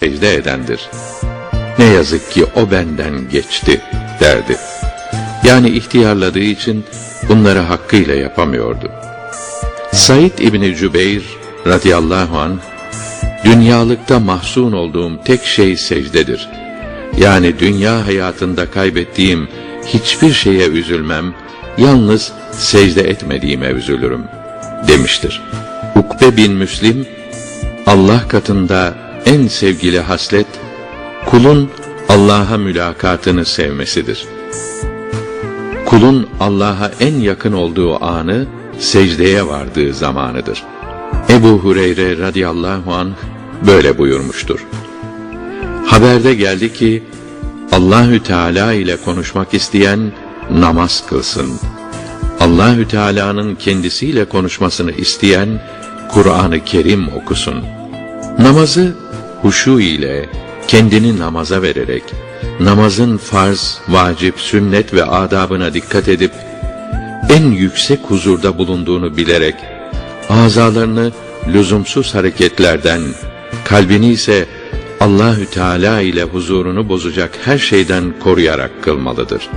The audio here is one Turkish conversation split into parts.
secde edendir. Ne yazık ki o benden geçti derdi. Yani ihtiyarladığı için bunları hakkıyla yapamıyordu. Said İbni Cübeyr radıyallahu anh, dünyalıkta mahzun olduğum tek şey secdedir. Yani dünya hayatında kaybettiğim hiçbir şeye üzülmem, yalnız secde etmediğime üzülürüm demiştir. Ukbe bin Müslim, Allah katında en sevgili haslet, kulun Allah'a mülakatını sevmesidir. Kulun Allah'a en yakın olduğu anı, secdeye vardığı zamanıdır. Ebu Hureyre radıyallahu anh böyle buyurmuştur. Haberde geldi ki, Allahü Teala ile konuşmak isteyen namaz kılsın. Allahü Teala'nın kendisiyle konuşmasını isteyen Kur'an-ı Kerim okusun. Namazı huşu ile kendini namaza vererek namazın farz, vacip, sünnet ve adabına dikkat edip en yüksek huzurda bulunduğunu bilerek azalarını lüzumsuz hareketlerden, kalbini ise Allahü Teala ile huzurunu bozacak her şeyden koruyarak kılmalıdır.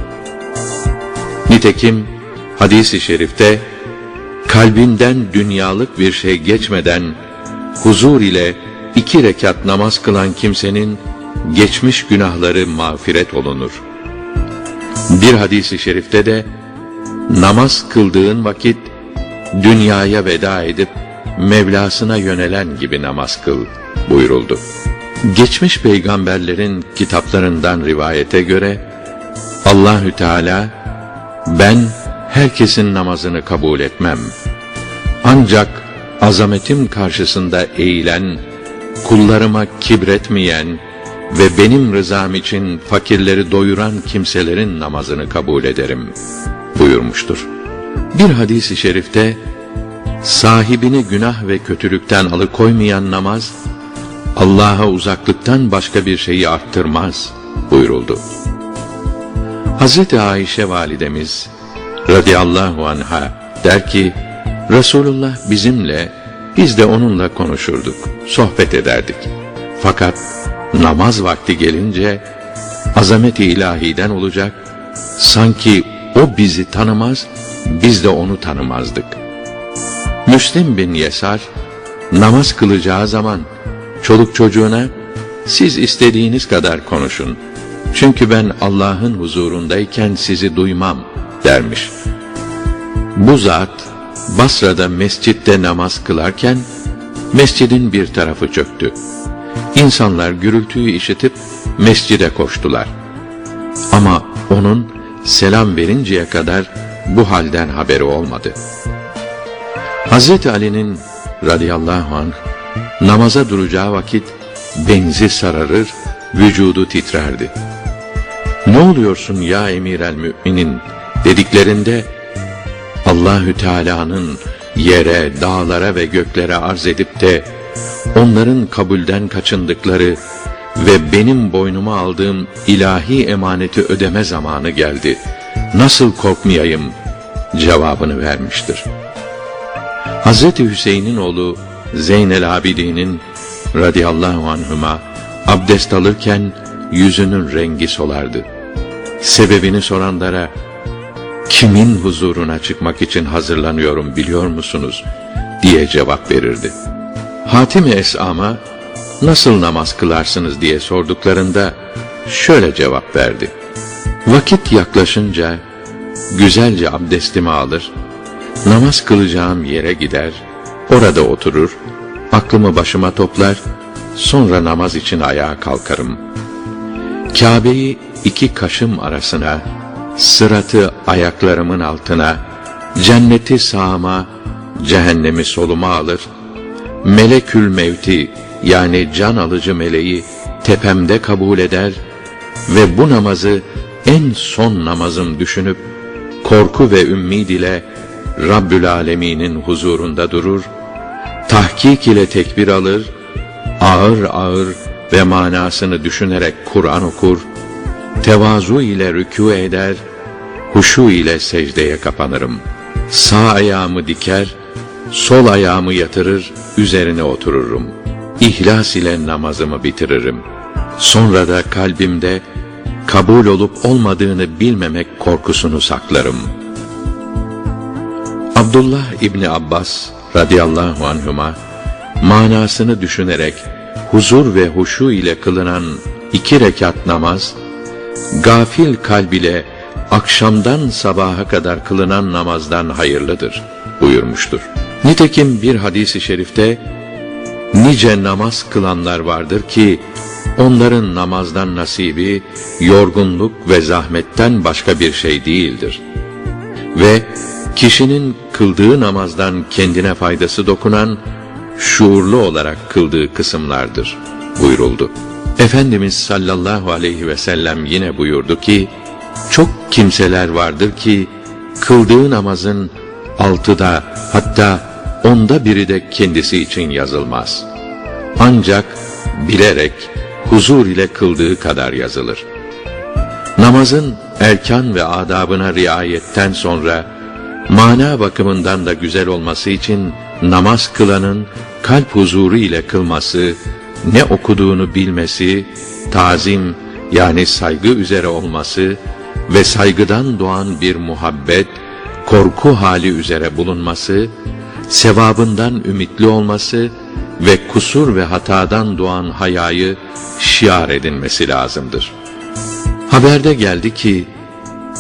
Nitekim hadis-i şerifte kalbinden dünyalık bir şey geçmeden huzur ile iki rekat namaz kılan kimsenin geçmiş günahları mağfiret olunur. Bir hadis-i şerifte de namaz kıldığın vakit dünyaya veda edip Mevlasına yönelen gibi namaz kıl buyuruldu. Geçmiş peygamberlerin kitaplarından rivayete göre Allahü Teala ben herkesin namazını kabul etmem. Ancak azametim karşısında eğilen, kullarıma kibretmeyen ve benim rızam için fakirleri doyuran kimselerin namazını kabul ederim buyurmuştur. Bir hadis-i şerifte sahibini günah ve kötülükten alıkoymayan namaz Allah'a uzaklıktan başka bir şeyi arttırmaz buyuruldu. Hazreti Ayşe validemiz radıyallahu anha der ki Resulullah bizimle biz de onunla konuşurduk, sohbet ederdik. Fakat namaz vakti gelince azamet-i ilahiden olacak, sanki o bizi tanımaz, biz de onu tanımazdık. Müslim bin Yesar, namaz kılacağı zaman çoluk çocuğuna, siz istediğiniz kadar konuşun. Çünkü ben Allah'ın huzurundayken sizi duymam dermiş. Bu zat Basra'da mescitte namaz kılarken mescidin bir tarafı çöktü. İnsanlar gürültüyü işitip mescide koştular. Ama onun selam verinceye kadar bu halden haberi olmadı. Hazreti Ali'nin radıyallahu anh namaza duracağı vakit benzi sararır, vücudu titrerdi. Ne oluyorsun ya emir el müminin dediklerinde Allahü Teala'nın yere, dağlara ve göklere arz edip de onların kabulden kaçındıkları ve benim boynuma aldığım ilahi emaneti ödeme zamanı geldi. Nasıl korkmayayım cevabını vermiştir. Hz. Hüseyin'in oğlu Zeynel Abidin'in radıyallahu anhüma abdest alırken yüzünün rengi solardı. Sebebini soranlara kimin huzuruna çıkmak için hazırlanıyorum biliyor musunuz diye cevap verirdi. Hatim-i Es'ama nasıl namaz kılarsınız diye sorduklarında şöyle cevap verdi. Vakit yaklaşınca güzelce abdestimi alır, namaz kılacağım yere gider, orada oturur, aklımı başıma toplar, sonra namaz için ayağa kalkarım. Kabe'yi iki kaşım arasına, sıratı ayaklarımın altına, cenneti sağıma, cehennemi soluma alır, melekül mevti yani can alıcı meleği tepemde kabul eder ve bu namazı en son namazım düşünüp korku ve ümmid ile Rabbül Alemin'in huzurunda durur, tahkik ile tekbir alır, ağır ağır ve manasını düşünerek Kur'an okur, tevazu ile rükû eder, huşu ile secdeye kapanırım. Sağ ayağımı diker, sol ayağımı yatırır, üzerine otururum. ihlas ile namazımı bitiririm. Sonra da kalbimde kabul olup olmadığını bilmemek korkusunu saklarım. Abdullah İbni Abbas radıyallahu anhuma manasını düşünerek huzur ve huşu ile kılınan iki rekat namaz, gafil kalb ile akşamdan sabaha kadar kılınan namazdan hayırlıdır buyurmuştur. Nitekim bir hadisi şerifte nice namaz kılanlar vardır ki onların namazdan nasibi yorgunluk ve zahmetten başka bir şey değildir. Ve kişinin kıldığı namazdan kendine faydası dokunan şuurlu olarak kıldığı kısımlardır buyuruldu. Efendimiz sallallahu aleyhi ve sellem yine buyurdu ki, çok kimseler vardır ki, kıldığı namazın altıda hatta onda biri de kendisi için yazılmaz. Ancak bilerek, huzur ile kıldığı kadar yazılır. Namazın erkan ve adabına riayetten sonra, mana bakımından da güzel olması için namaz kılanın kalp huzuru ile kılması, ne okuduğunu bilmesi, tazim yani saygı üzere olması ve saygıdan doğan bir muhabbet, korku hali üzere bulunması, sevabından ümitli olması ve kusur ve hatadan doğan hayayı şiar edinmesi lazımdır. Haberde geldi ki,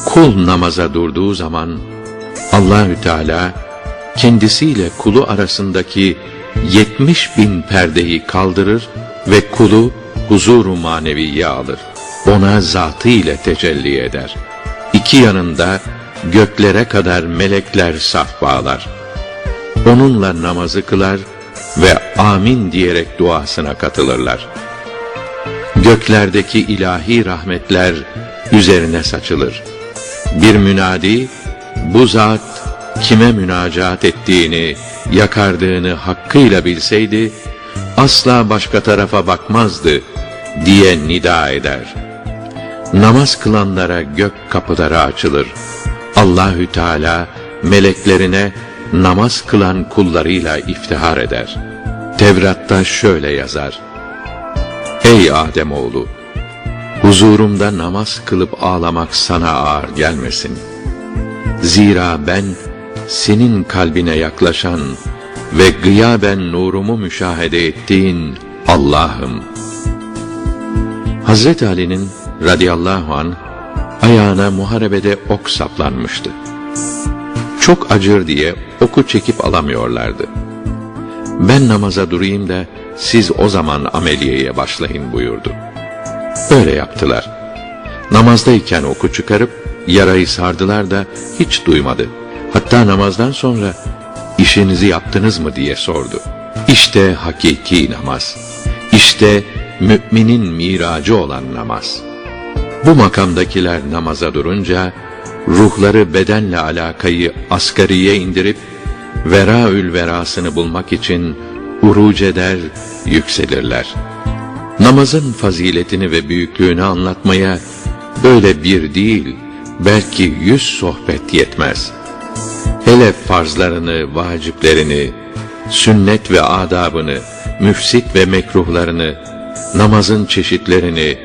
kul namaza durduğu zaman Allahü Teala kendisiyle kulu arasındaki 70 bin perdeyi kaldırır ve kulu huzuru maneviye alır. Ona zatı ile tecelli eder. İki yanında göklere kadar melekler saf bağlar. Onunla namazı kılar ve amin diyerek duasına katılırlar. Göklerdeki ilahi rahmetler üzerine saçılır. Bir münadi, bu zat kime münacaat ettiğini, yakardığını hakkıyla bilseydi, asla başka tarafa bakmazdı diye nida eder. Namaz kılanlara gök kapıları açılır. Allahü Teala meleklerine namaz kılan kullarıyla iftihar eder. Tevrat'ta şöyle yazar. Ey Ademoğlu! Huzurumda namaz kılıp ağlamak sana ağır gelmesin. Zira ben senin kalbine yaklaşan ve gıyaben nurumu müşahede ettiğin Allah'ım. Hazreti Ali'nin radıyallahu an ayağına muharebede ok saplanmıştı. Çok acır diye oku çekip alamıyorlardı. Ben namaza durayım da siz o zaman ameliyeye başlayın buyurdu. Öyle yaptılar. Namazdayken oku çıkarıp yarayı sardılar da hiç duymadı. Hatta namazdan sonra işinizi yaptınız mı diye sordu. İşte hakiki namaz. İşte müminin miracı olan namaz. Bu makamdakiler namaza durunca ruhları bedenle alakayı asgariye indirip veraül verasını bulmak için uruc eder, yükselirler. Namazın faziletini ve büyüklüğünü anlatmaya böyle bir değil, belki yüz sohbet yetmez. Hele farzlarını, vaciplerini, sünnet ve adabını, müfsit ve mekruhlarını, namazın çeşitlerini,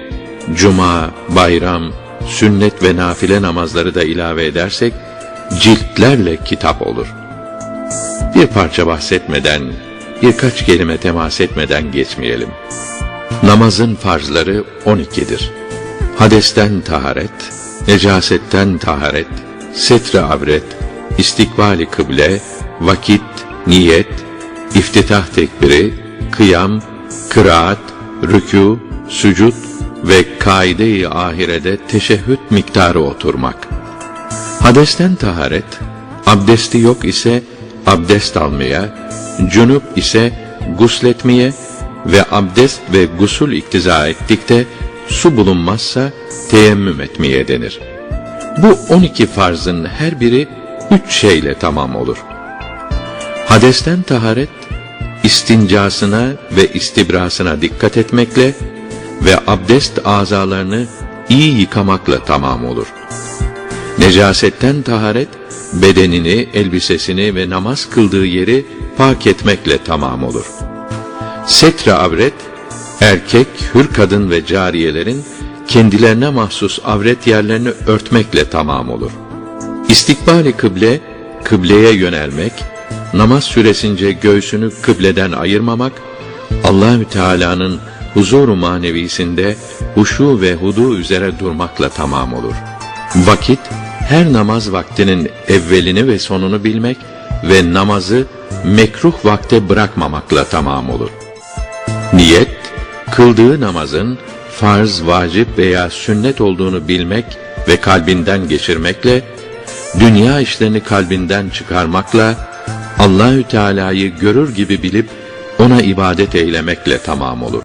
cuma, bayram, sünnet ve nafile namazları da ilave edersek, ciltlerle kitap olur. Bir parça bahsetmeden, birkaç kelime temas etmeden geçmeyelim. Namazın farzları 12'dir. Hadesten taharet, necasetten taharet, setre avret, istikbali kıble, vakit, niyet, iftitah tekbiri, kıyam, kıraat, rükû, sücud ve kaide-i ahirede teşehhüd miktarı oturmak. Hadesten taharet, abdesti yok ise abdest almaya, cunup ise gusletmeye ve abdest ve gusul iktiza ettikte su bulunmazsa teyemmüm etmeye denir. Bu 12 farzın her biri üç şeyle tamam olur. Hadesten taharet, istincasına ve istibrasına dikkat etmekle ve abdest azalarını iyi yıkamakla tamam olur. Necasetten taharet, bedenini, elbisesini ve namaz kıldığı yeri pak etmekle tamam olur. Setre avret, erkek, hür kadın ve cariyelerin kendilerine mahsus avret yerlerini örtmekle tamam olur. İstikbali kıble, kıbleye yönelmek, namaz süresince göğsünü kıbleden ayırmamak, Allahü Teala'nın huzuru manevisinde huşu ve hudu üzere durmakla tamam olur. Vakit, her namaz vaktinin evvelini ve sonunu bilmek ve namazı mekruh vakte bırakmamakla tamam olur. Niyet, kıldığı namazın farz, vacip veya sünnet olduğunu bilmek ve kalbinden geçirmekle, dünya işlerini kalbinden çıkarmakla, Allahü Teala'yı görür gibi bilip ona ibadet eylemekle tamam olur.